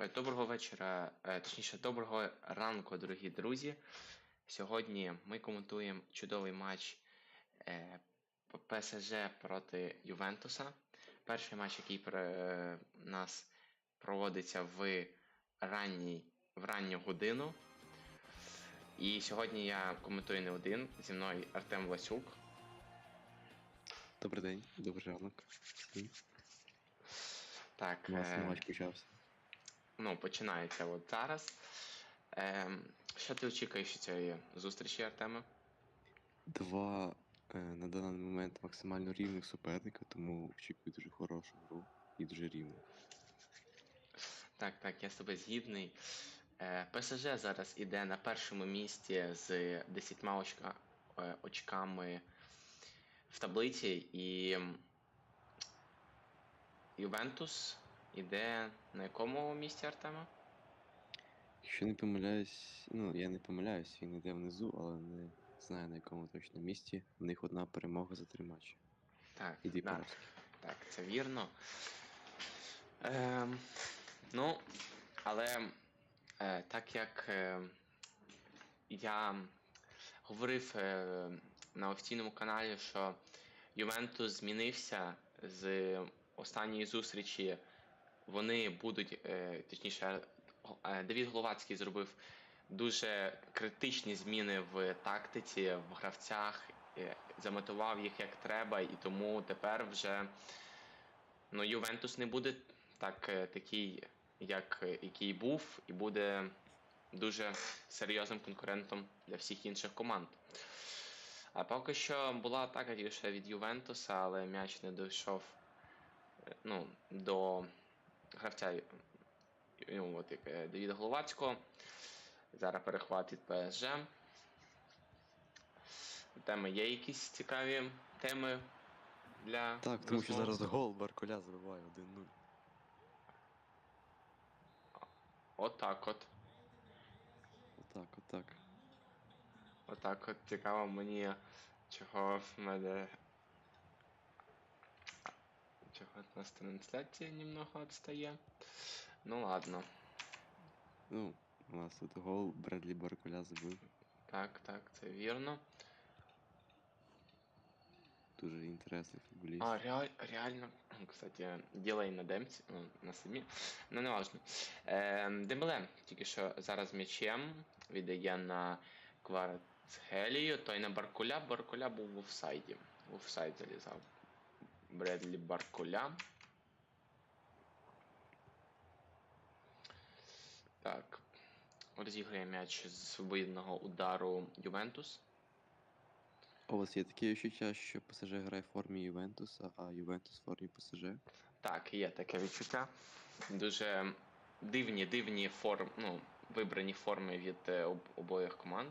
Е, Доброго вечора, е, точніше, доброго ранку, дорогі друзі. Сьогодні ми коментуємо чудовий матч е, ПСЖ проти Ювентуса. Перший матч, який при нас проводиться в ранній, в ранню годину. І сьогодні я коментую не один. Зі мною Артем Власюк. Добрий день, добрий ранок. Так, У нас е, матч почався. Ну, починається от зараз. Ем, що ти очікуєш від цієї зустрічі, Артеме? Два е, на даний момент максимально рівних суперника, тому очікую дуже хорошу гру і дуже рівну. Так, так, я з тобою згідний. Е, ПСЖ зараз іде на першому місці з 10 очка, е, очками в таблиці, і Ювентус іде на якому місці Артема? Якщо не помиляюсь, ну я не помиляюсь, він іде внизу, але не знаю на якому точно місці. В них одна перемога за три матчі. Так, І дві да, так, це вірно. Ем, ну, але е, так як е, я говорив е, на офіційному каналі, що Ювентус змінився з останньої зустрічі. Вони будуть, е, точніше, е, Давід Головацький зробив дуже критичні зміни в тактиці, в гравцях, е, замотивував їх як треба, і тому тепер вже ну, Ювентус не буде так, такий, як який був, і буде дуже серйозним конкурентом для всіх інших команд. А поки що була атака тільки від Ювентуса, але м'яч не дійшов ну, до гравця от, як, е, Давіда Головацького. Зараз перехват від ПСЖ. Теми є якісь цікаві теми для. Так, тому що зараз гол Барколя забиває 1-0. Отак от. Отак, отак. Отак от цікаво мені, чого в мене. Чого у нас трансляція немного відстає. Ну ладно. Ну, у нас тут гол Бредлі Барколя забив. Так, так, це вірно. Дуже інтересний футболіст. А, реаль, реально, кстати, ділай на демці, ну, на самі. Ну, не важно. Е, Дембеле тільки що зараз м'ячем віддає на Кварцхелію, той на Баркуля. Баркуля був в офсайді. В офсайд залізав. Бредлі Баркуля. Так. Розіграє м'яч з свободного удару Ювентус. У вас є таке відчуття, що ПСЖ грає в формі Ювентуса, а Ювентус в формі ПСЖ? Так, є таке відчуття. Дуже дивні, дивні форм, ну, вибрані форми від е, об- обох команд.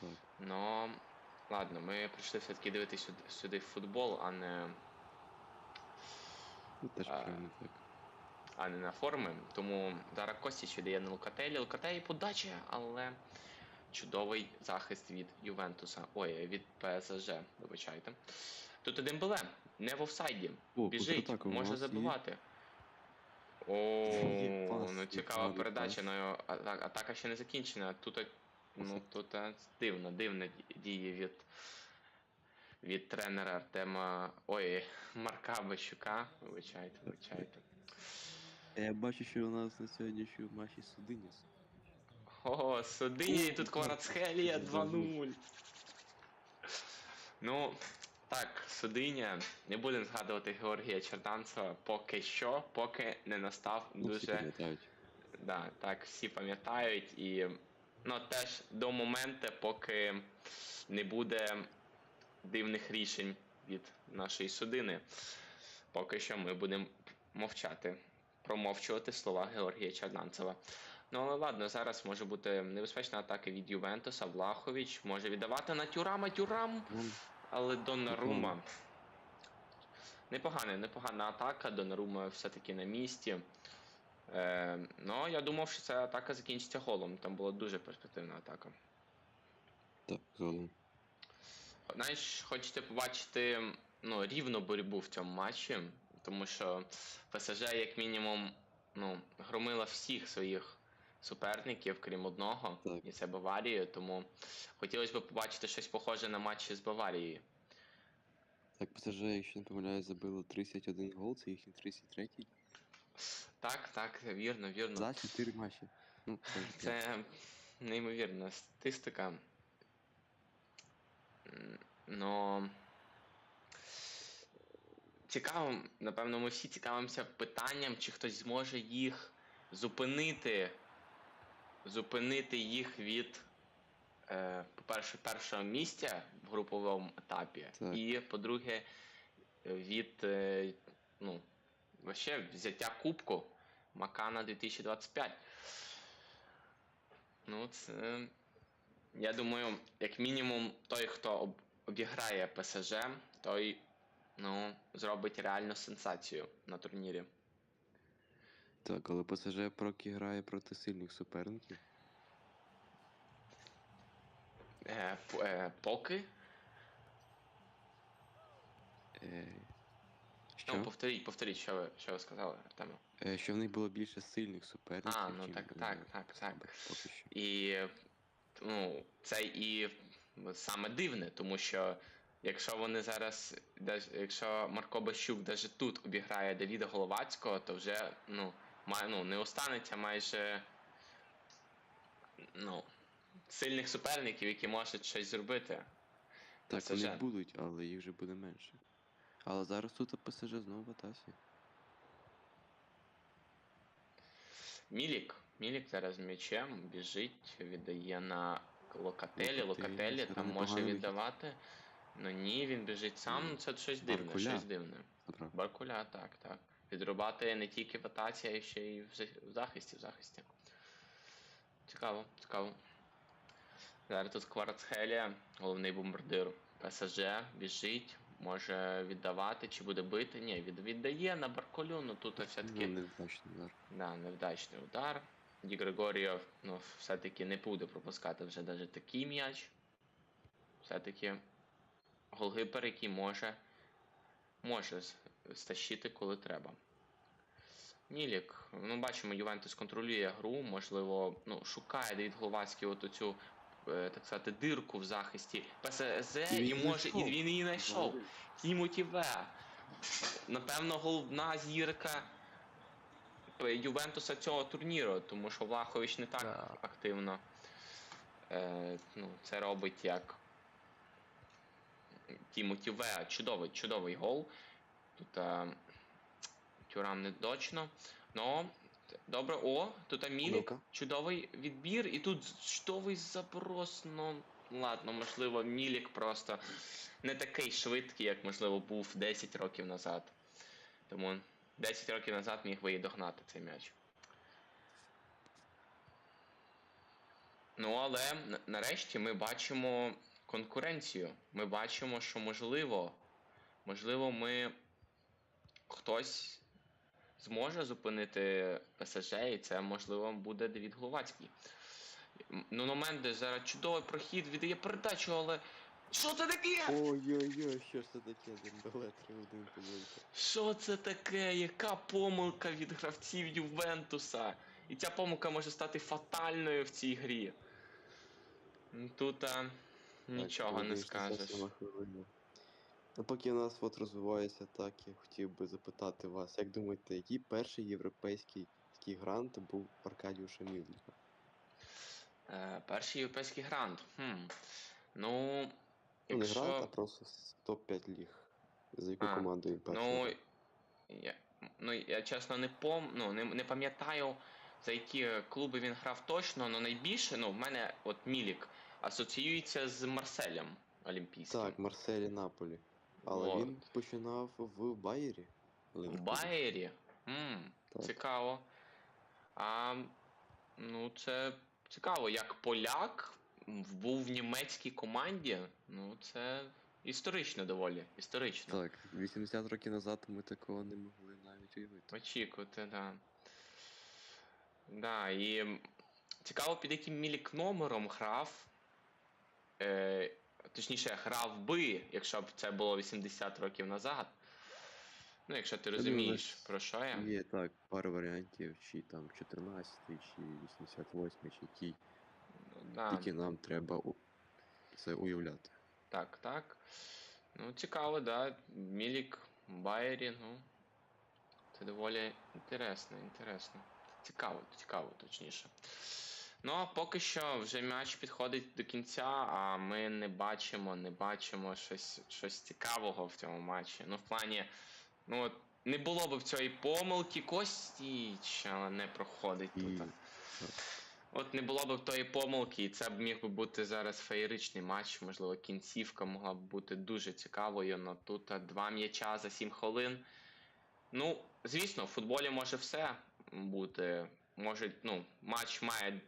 Так. Но ладно, ми прийшли все-таки дивитися сюди, сюди футбол, а не, Ну, теж А. правильно так. а не на форми. Тому зараз Костіч віддає на Лукателі. Лукателі подача, але чудовий захист від Ювентуса. Ой, від ПСЖ, вибачайте. Тут один Дембеле, не в офсайді. О, Біжить, може нас є. О, Є пас, ну цікава передача, але атака, атака ще не закінчена. Тут, е, ну, тут е, дивно, дивно ді- діє від, від тренера Артема. Ой, Марка Бащука. Вибачайте, вибачайте. Я бачу, що у нас на сьогоднішньому матчі Судиніс. О, Судині, тут Кварацхелія 2-0. Ну, так, Судиня. Не будемо згадувати Георгія Черданцева поки що, поки не настав Ну, всі дуже. пам'ятають. Да, так, всі пам'ятають і ну, теж до моменту, поки не буде дивних рішень від нашої судини. Поки що ми будемо мовчати, промовчувати слова Георгія Черданцева. Ну але ладно, зараз може бути небезпечна атака від Ювентуса, Влахович може віддавати на Тюрама, Тюрам, але. Непогано. Непогана, непогана атака, Доннарума все-таки на місці. Е, ну, я думав, що ця атака закінчиться голом. Там була дуже перспективна атака. Так, згодом. Знаєш, хочете побачити ну, рівну боротьбу в цьому матчі, тому що ПСЖ, як мінімум, ну, громила всіх своїх суперників, крім одного, Так. і це Баварію, тому хотілося б побачити щось похоже на матчі з Баварією. Так, ПСЖ, якщо не помиляюсь, забило 31 гол, це їхній 33-й. Так, так, вірно, вірно. За 4 матчі. Ну, це, неймовірна статистика. Но цікаво, напевно, ми всі цікавимося питанням, чи хтось зможе їх зупинити. Зупинити їх від, е, по-перше, першого місця в груповому етапі. Так. І, по-друге, від е, ну, вообще взяття кубку Макана 2025. Ну, це. Я думаю, як мінімум, той, хто об- обіграє ПСЖ, той ну, зробить реальну сенсацію на турнірі. Так, але ПСЖ проки грає проти сильних суперників. Е, е, поки. Е, що? Ну, повторіть, повторіть, що ви, що ви сказали, Артеме. Е, що в них було більше сильних суперників. А, ну чим, так, е, так, так, так. Поки що. І ну, це і саме дивне, тому що якщо вони зараз, даж- якщо Марко Бащук навіть тут обіграє Давіда Головацького, то вже ну, має, ну, не останеться майже ну, сильних суперників, які можуть щось зробити. Так, вони будуть, але їх вже буде менше. Але зараз тут ПСЖ знову в атасі. Мілік. Мілік зараз м'ячем біжить, віддає на Локателі. Локателі, там може віддавати. Ну ні, він біжить сам, це щось дивне, Баркуля. щось дивне. Баркуля, так, так. Відрубати не тільки в атаці, а ще й в в захисті, в захисті. Цікаво, цікаво. Зараз тут Кварцхелія, головний бомбардир ПСЖ, біжить, може віддавати, чи буде бити. Ні, від, віддає на Баркулю, ну тут все-таки Ну, невдачний удар. Да, невдачний удар. Ді Григорієв ну, все-таки не буде пропускати вже навіть такий м'яч. Все-таки голгипер, який може, може стащити, коли треба. Мілік, ну бачимо, Ювентус контролює гру, можливо, ну, шукає Давід Головацький от оцю, так сказати, дирку в захисті ПСЗ І і, може, і він її знайшов. Тімоті В. Напевно, головна зірка Ювентуса цього турніру, тому що Влахович не так активно е, ну, це робить як Тімоті В. Чудовий, чудовий гол. Тут е, Тюрам не точно. Но добре, о, тут Амілік. Чудовий відбір, і тут чудовий заброс. Ну, ладно, можливо, Мілік просто не такий швидкий, як можливо був 10 років назад. Тому 10 років назад міг би і догнати цей м'яч. Ну, але нарешті ми бачимо конкуренцію. Ми бачимо, що можливо, можливо, ми хтось зможе зупинити ПСЖ, і це можливо буде Давід Гловацький. Ну, Менде зараз чудовий прохід, віддає передачу, але. Що це таке? Ой-ой-ой, що ж це таке? Дембеле 3-1 помилка. Що це таке? Яка помилка від гравців Ювентуса? І ця помилка може стати фатальною в цій грі. Тут а, нічого Так, не скажеш. Поки у нас от розвивається так, я хотів би запитати вас, як думаєте, який перший європейський такий грант був Аркадіуша Мівника? Е, перший європейський грант. Хм. Ну, Ну, не грант, а просто з топ-5 ліг. За яку А, команду він перший? Ну, я, ну, я чесно не пом, ну, не, не пам'ятаю, за які клуби він грав точно, але найбільше, ну, в мене от Мілік асоціюється з Марселем Олімпійським. Так, Марселі Наполі. Але Вот. він починав в Байері. В Байері? М, Так. цікаво. А, ну, це цікаво, як поляк був в німецькій команді. Ну, це історично доволі. Історично. Так, 80 років назад ми такого не могли навіть уявити. Очікувати, да. Да, і цікаво, під яким мілік номером грав. Е, точніше, грав би, якщо б це було 80 років назад. Ну, якщо ти розумієш, про що я. Є так, пара варіантів, чи там 14, чи 88, чи який. Да, Тільки нам треба у... це уявляти. так, так. Ну, цікаво, да. Мілік, Байері, ну. Це доволі інтересно, інтересно. Цікаво, цікаво, точніше. Ну, а поки що вже м'яч підходить до кінця, а ми не бачимо, не бачимо щось, щось цікавого в цьому матчі. Ну, в плані, ну от не було б в цієї помилки Костіч, але не проходить І тут. От не було б тої помилки, і це б міг би бути зараз феєричний матч. Можливо, кінцівка могла б бути дуже цікавою. Но тут два м'яча за 7 хвилин. Ну, звісно, в футболі може все бути. Може, ну, матч має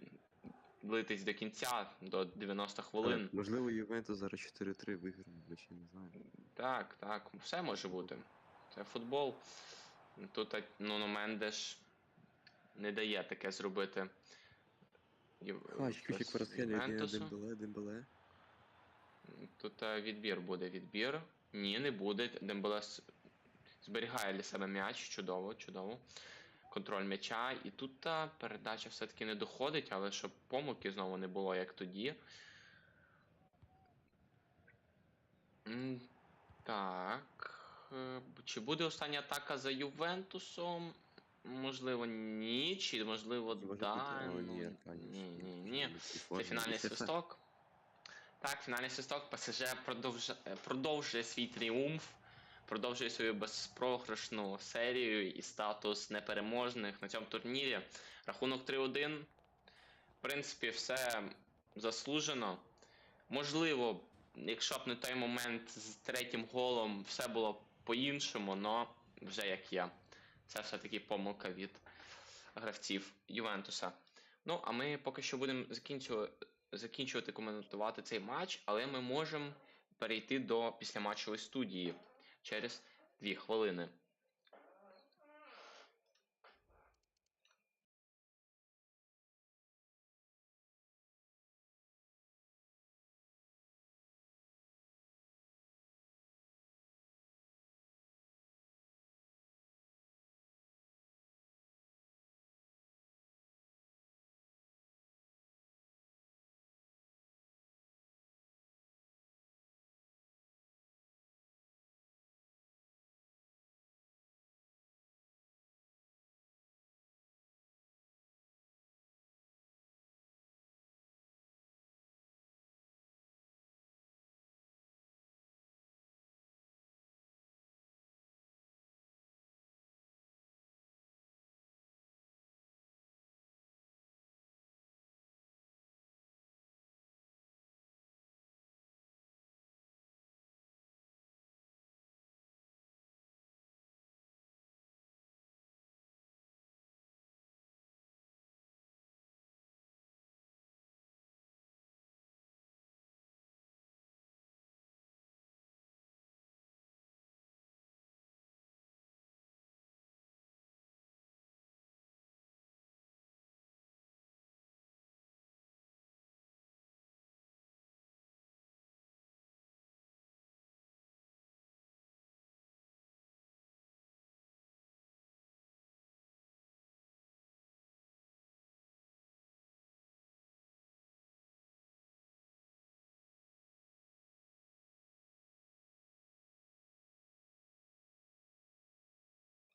длитись до кінця, до 90 хвилин. Так, можливо, Ювентус зараз 4-3 виграє, ми ще не знаємо. Так, так, все може бути. Це футбол. Тут Нуно Мендеш не дає таке зробити. Дембеле, Дембеле. Тут відбір буде відбір. Ні, не буде. Дембеле зберігає для себе м'яч. Чудово, чудово. Контроль м'яча. І тут е, передача все-таки не доходить, але щоб помилки знову не було, як тоді. Так. е, Чи буде остання атака за Ювентусом? Можливо, ні. Чи можливо, може да. бути? Ну, ні, ні, ні, ні. Це фінальний свисток. Так, фінальний свисток. ПСЖ продовжує, продовжує свій тріумф, продовжує свою безпрограшну серію і статус непереможних на цьому турнірі. Рахунок 3-1. В принципі, все заслужено. Можливо, якщо б не той момент з третім голом все було по-іншому, але вже як є. Це все-таки помилка від гравців Ювентуса. Ну, а ми поки що будемо закінчувати, закінчувати коментувати цей матч, але ми можемо перейти до післяматчевої студії через 2 хвилини.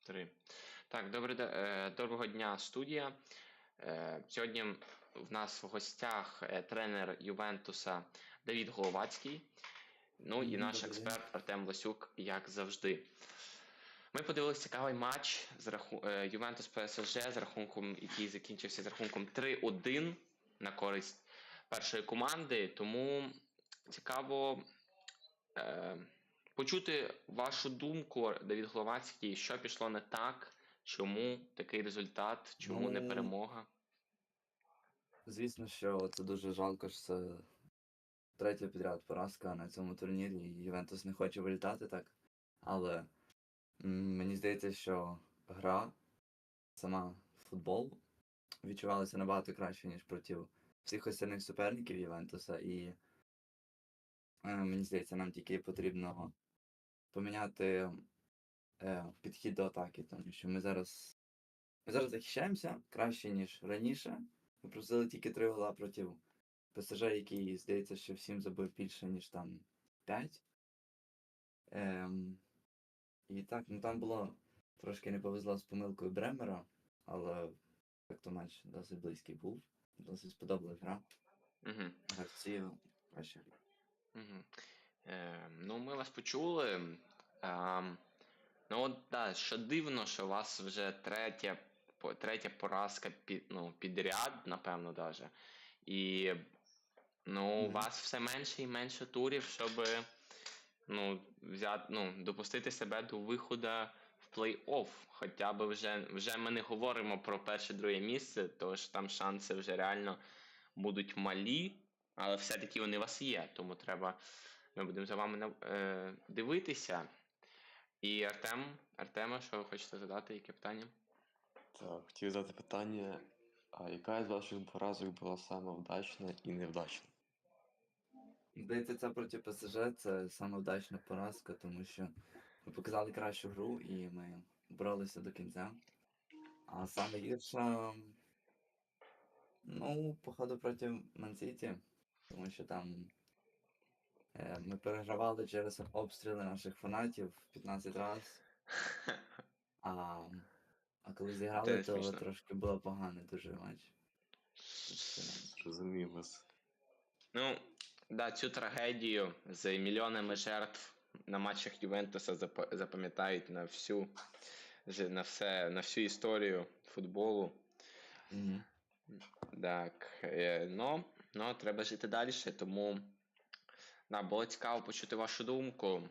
Три. Так, добре, е, доброго дня, студія. Е, Сьогодні в нас в гостях е, тренер Ювентуса Давід Головацький. Ну і наш експерт Артем Ласюк, як завжди. Ми подивилися цікавий матч з раху... Ювентус ПСЖ з рахунком, який закінчився з рахунком 3-1 на користь першої команди. Тому цікаво е, почути вашу думку, Давід Гловацький, що пішло не так, чому такий результат, чому не Ну, перемога. Звісно, що це дуже жалко, що це третя підряд поразка на цьому турнірі. і Ювентус не хоче вилітати так. Але мені здається, що гра, сама футбол, відчувалася набагато краще, ніж проти всіх остальних суперників Ювентуса. І е, мені здається, нам тільки потрібно поміняти е, підхід до атаки, тому що ми зараз. Ми зараз захищаємося краще, ніж раніше. Ми просили тільки три гола проти ПСЖ, який, здається, що всім забив більше, ніж там 5. Ем, і так, ну там було трошки не повезло з помилкою Бремера, але як то матч досить близький був. Досить сподобалась гра. Угу. Гравці краще. Угу. Е, ну, ми вас почули. А, ну, от, да, що дивно, що у вас вже третя, третя поразка під, ну, підряд, напевно, даже. І ну, у вас все менше і менше турів, щоб ну, взяти, ну, допустити себе до виходу в плей-офф. Хоча б вже, вже ми не говоримо про перше-друге місце, тож там шанси вже реально будуть малі, але все-таки вони у вас є, тому треба. Ми будемо за вами е, дивитися. І Артем, Артема, що ви хочете задати, яке питання? Так, хотів задати питання, а яка з ваших поразок була саме вдачна і невдачна? Здається, це проти ПСЖ це саме вдачна поразка, тому що ми показали кращу гру і ми боролися до кінця. А саме гірша, ну, походу проти Мансіті, тому що там ми перегравали через обстріли наших фанатів 15 разів, а, а коли зіграли, то смішно. трошки було поганий дуже матч. Розумію вас. Ну, да, цю трагедію з мільйонами жертв на матчах Ювентуса запам'ятають на всю, на все, на всю історію футболу. Мгм. Так, е, ну, ну, треба жити далі, тому да, було цікаво почути вашу думку.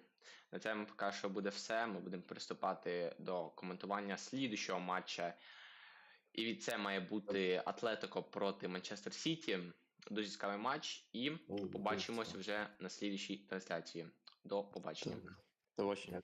На цьому поки що буде все. Ми будемо приступати до коментування слідущого матча. І від це має бути Атлетико проти Манчестер Сіті. Дуже цікавий матч. І О, побачимось вже на слідущій трансляції. До побачення. До побачення.